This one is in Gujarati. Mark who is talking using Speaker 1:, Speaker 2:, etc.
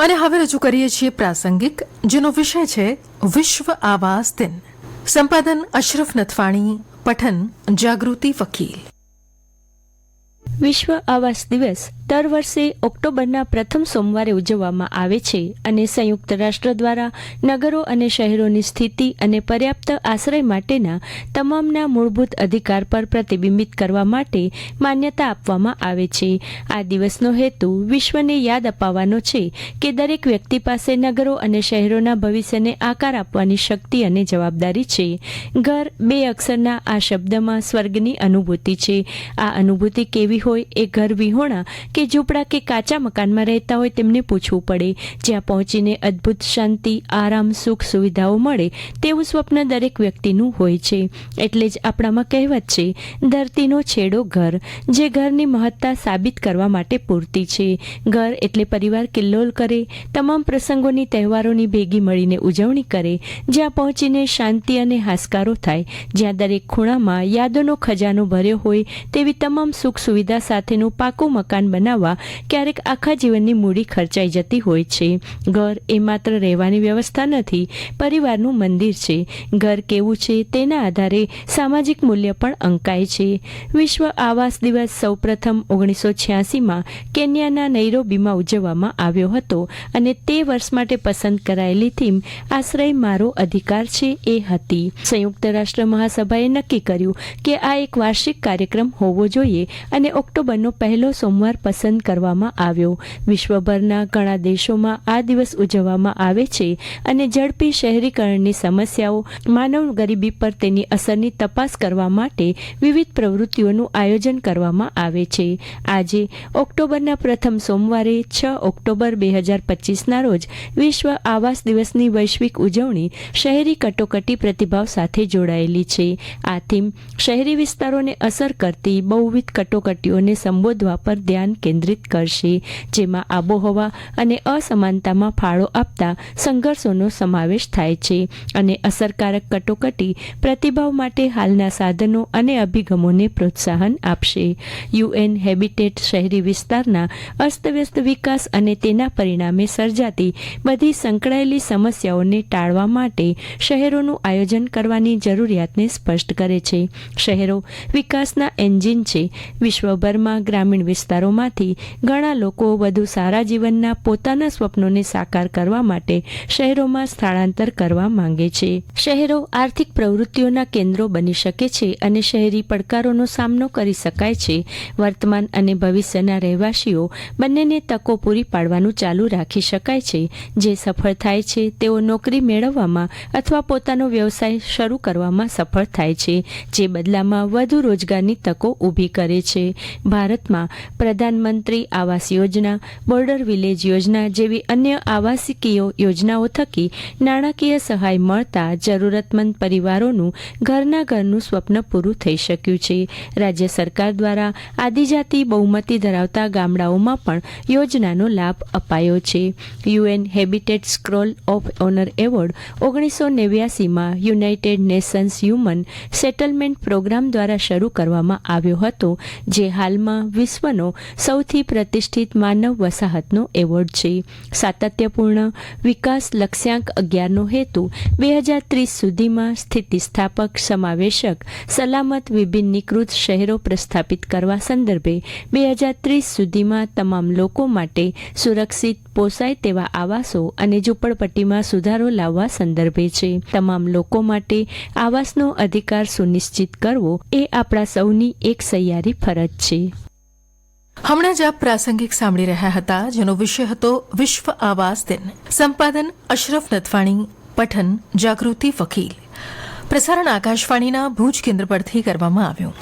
Speaker 1: અને હવે રજૂ કરીએ છીએ પ્રાસંગિક, જેનો વિષય છે વિશ્વ આવાસ દિન. સંપાદન અશરફ નથવાણી, પઠન જાગૃતિ વકીલ.
Speaker 2: વિશ્વ આવાસ દિવસ દર વર્ષે ઓક્ટોબરના પ્રથમ સોમવારે ઉજવવામાં આવે છે અને સંયુક્ત રાષ્ટ્ર દ્વારા નગરો અને શહેરોની સ્થિતિ અને પર્યાપ્ત આશ્રય માટેના તમામના મૂળભૂત અધિકાર પર પ્રતિબિંબિત કરવા માટે માન્યતા આપવામાં આવે છે. આ દિવસનો હેતુ વિશ્વને યાદ અપાવવાનો છે કે દરેક વ્યક્તિ પાસે નગરો અને શહેરોના ભવિષ્યને આકાર આપવાની શક્તિ અને જવાબદારી છે. ઘર બે અક્ષરના આ શબ્દમાં સ્વર્ગની અનુભૂતિ છે. આ અનુભૂતિ કેવી હોય એ ઘર વિહોણા કે ઝૂંપડા કે કાચા મકાનમાં રહેતા હોય તેમને પૂછવું પડે. જ્યાં પહોંચીને અદ્ભુત શાંતિ, આરામ, સુખ સુવિધાઓ મળે તેવું સ્વપ્ન દરેક વ્યક્તિનું હોય છે. એટલે જ આપણામાં કહેવત છે, ધરતીનો છેડો ઘર જે ઘરની મહત્તા સાબિત કરવા માટે પૂરતી છે. ઘર એટલે પરિવાર કિલ્લોલ કરે, તમામ પ્રસંગોની તહેવારોની ભેગી મળીને ઉજવણી કરે, જ્યાં પહોંચીને શાંતિ અને હાશકારો થાય. જ્યાં દરેક ખૂણામાં યાદોનો ખજાનો ભર્યો હોય, તેવી તમામ સુખ સુવિધા સાથેનું પાકું મકાન બનાવવા ક્યારેક આખા જીવનની મૂડી ખર્ચાઈ જતી હોય છે. ઘર એ માત્ર રહેવાની વ્યવસ્થા નથી, પરિવારનું મંદિર છે. ઘર કેવું છે તેના આધારે સામાજિક મૂલ્ય પણ અંકાય છે. વિશ્વ આવાસ દિવસ સૌપ્રથમ ઓગણીસો છ્યાસીમાં કેન્યાના નૈરોબીમાં ઉજવવામાં આવ્યો હતો અને તે વર્ષ માટે પસંદ કરાયેલી થીમ આશ્રય મારો અધિકાર છે એ હતી. સંયુક્ત રાષ્ટ્ર મહાસભાએ નક્કી કર્યું કે આ એક વાર્ષિક કાર્યક્રમ હોવો જોઈએ અને ઓક્ટોબરનો પહેલો સોમવાર પસંદ કરવામાં આવ્યો. વિશ્વભરના ઘણા દેશોમાં આ દિવસ ઉજવવામાં આવે છે અને ઝડપી શહેરીકરણની સમસ્યાઓ, માનવ ગરીબી પર તેની અસરની તપાસ કરવા માટે વિવિધ પ્રવૃત્તિઓનું આયોજન કરવામાં આવે છે. આજે, ઓક્ટોબરના પ્રથમ સોમવારે છ ઓક્ટોબર બે હજાર પચીસના રોજ વિશ્વ આવાસ દિવસની વૈશ્વિક ઉજવણી શહેરી કટોકટી પ્રતિભાવ સાથે જોડાયેલી છે. આ થીમ શહેરી વિસ્તારોને અસર કરતી બહુવિધ કટોકટીઓને સંબોધવા પર ધ્યાન કેન્દ્રિત કરશે, જેમાં આબોહવા અને અસમાનતામાં ફાળો આપતા સંઘર્ષોનો સમાવેશ થાય છે અને અસરકારક કટોકટી પ્રતિભાવ માટે હાલના સાધનો અને અભિગમોને પ્રોત્સાહન આપશે. યુએન હેબિટેટ શહેરી વિસ્તારના અસ્તવ્યસ્ત વિકાસ અને તેના પરિણામે સર્જાતી બધી સંકળાયેલી સમસ્યાઓને ટાળવા માટે શહેરોનું આયોજન કરવાની જરૂરિયાતને સ્પષ્ટ કરે છે. શહેરો વિકાસના એન્જિન છે. વિશ્વભરમાં ગ્રામીણ વિસ્તારોમાંથી ઘણા લોકો વધુ સારા જીવનના પોતાના સ્વપ્નોને સાકાર કરવા માટે શહેરોમાં સ્થળાંતર કરવા માંગે છે. શહેરો આર્થિક પ્રવૃત્તિઓના કેન્દ્રો બની શકે છે અને શહેરી પડકારોનો સામનો કરી શકાય છે. વર્તમાન અને ભવિષ્યના રહેવાસીઓ બંનેને તકો પૂરી પાડવાનું ચાલુ રાખી શકાય છે. જે સફળ થાય છે, તેઓ નોકરી મેળવવામાં અથવા પોતાનો વ્યવસાય શરૂ કરવામાં સફળ થાય છે, જે બદલામાં વધુ રોજગારની તકો ઊભી કરે છે. ભારતમાં પ્રધાનમંત્રી આવાસ યોજના, બોર્ડર વિલેજ યોજના જેવી અન્ય આવાસિકીય યોજનાઓ થકી નાણાકીય સહાય મળતા જરૂરતમંદ પરિવારોનું ઘરના ઘરનું સ્વપ્ન પૂરું થઈ શક્યું છે. રાજ્ય સરકાર દ્વારા આદિજાતિ બહુમતી ધરાવતા ગામડાઓમાં પણ યોજનાનો લાભ અપાયો છે. UN Habitat scroll of honour award ઓગણીસો નેવ્યાસીમાં United Nations human settlement programme દ્વારા શરૂ કરવામાં આવ્યો હતો, જે હાલમાં વિશ્વનો સૌથી પ્રતિષ્ઠિત માનવ વસાહતનો એવોર્ડ છે. સાતત્યપૂર્ણ વિકાસ લક્ષ્યાંક અગિયારનો હેતુ, બે હજાર ત્રીસ સુધીમાં સ્થિતિસ્થાપક સમાવેશક સલામત વિભિન્નીકૃત શહેરો પ્રસ્થાપિત કરવા સંદર્ભે બે હજાર ત્રીસ સુધીમાં તમામ લોકો માટે સુરક્ષિત પોસાય તેવા આવાસો અને ઝૂંપડપટ્ટીમાં સુધારો લાવવા સંદર્ભે છે. તમામ લોકો માટે આવાસનો અધિકાર સુનિશ્ચિત કરવો એ આપણા સૌની એક સહિયારી ફરજ છે.
Speaker 1: હમણાં જ આપ પ્રાસંગિક સાંભળી રહ્યા હતા, જેનો વિષય હતો વિશ્વ આવાસ દિન. સંપાદન અશરફ નથવાણી, પઠન જાગૃતિ વકીલ. પ્રસારણ આકાશવાણીના ભુજ કેન્દ્ર પરથી કરવામાં આવ્યું.